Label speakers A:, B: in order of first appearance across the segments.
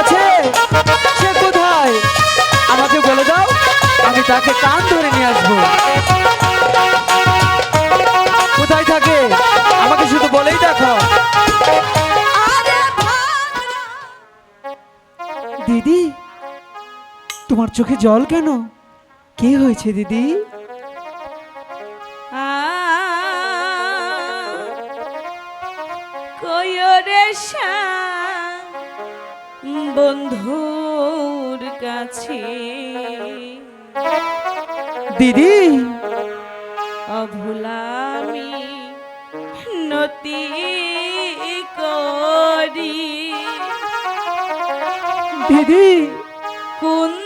A: আছে? সে কোথায়? আমাকে বলে দাও, আমি তাকে কান ধরে নিয়ে আসব। কোথায় থাকে? আমাকে শুধু বলেই দেখো। দিদি, তোমার চোখে জল কেন? কে হয়েছে দিদি?
B: কয়রে সা বন্ধুর কাছে।
A: দিদি।
B: অভুলামি নতি করি।
A: দিদি। কোন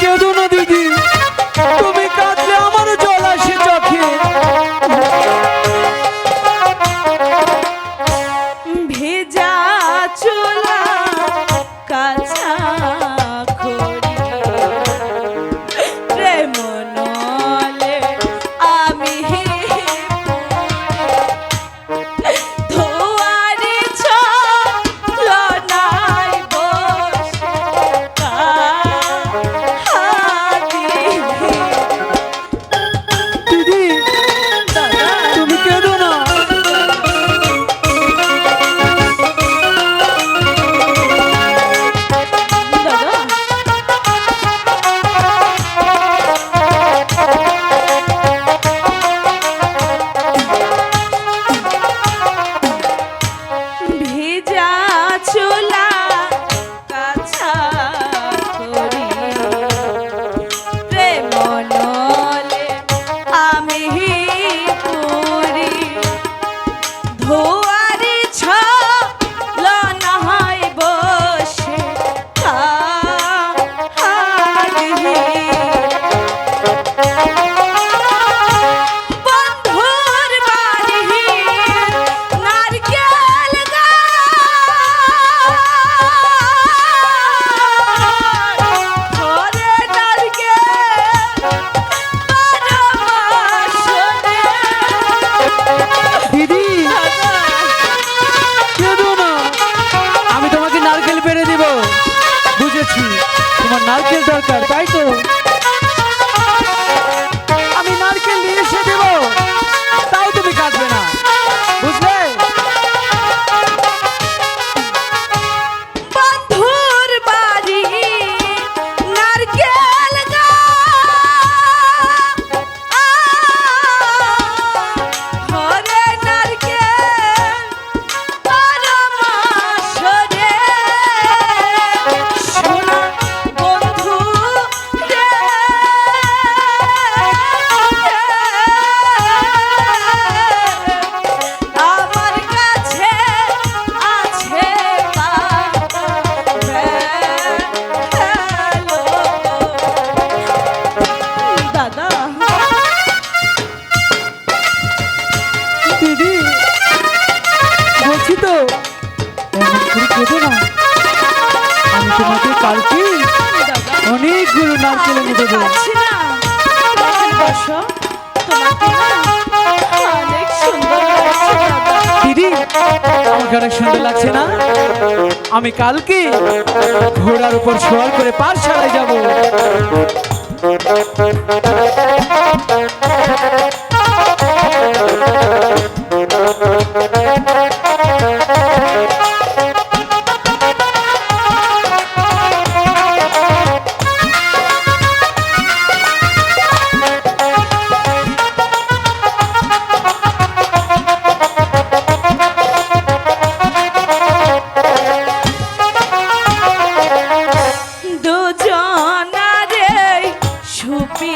A: কেঁদো না দিদি। তাই তো
B: অনেকগুলো নারকেল দেবো
A: না বসো দিদি।
B: আমাকে অনেক সুন্দর লাগছে না? আমি কালকে ঘোড়ার উপর সওয়ার করে পাঠশালায় যাব।
A: দুজনারে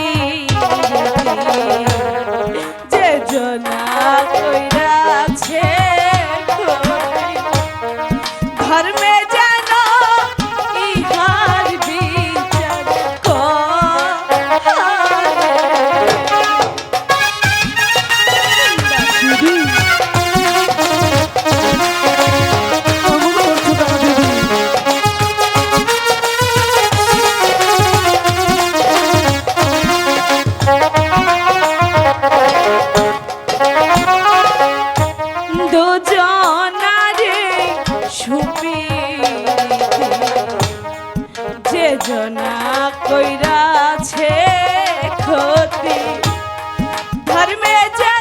A: সুপি যে জনা কইরাছে ক্ষতি ধর্মে যে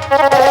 A: Thank you.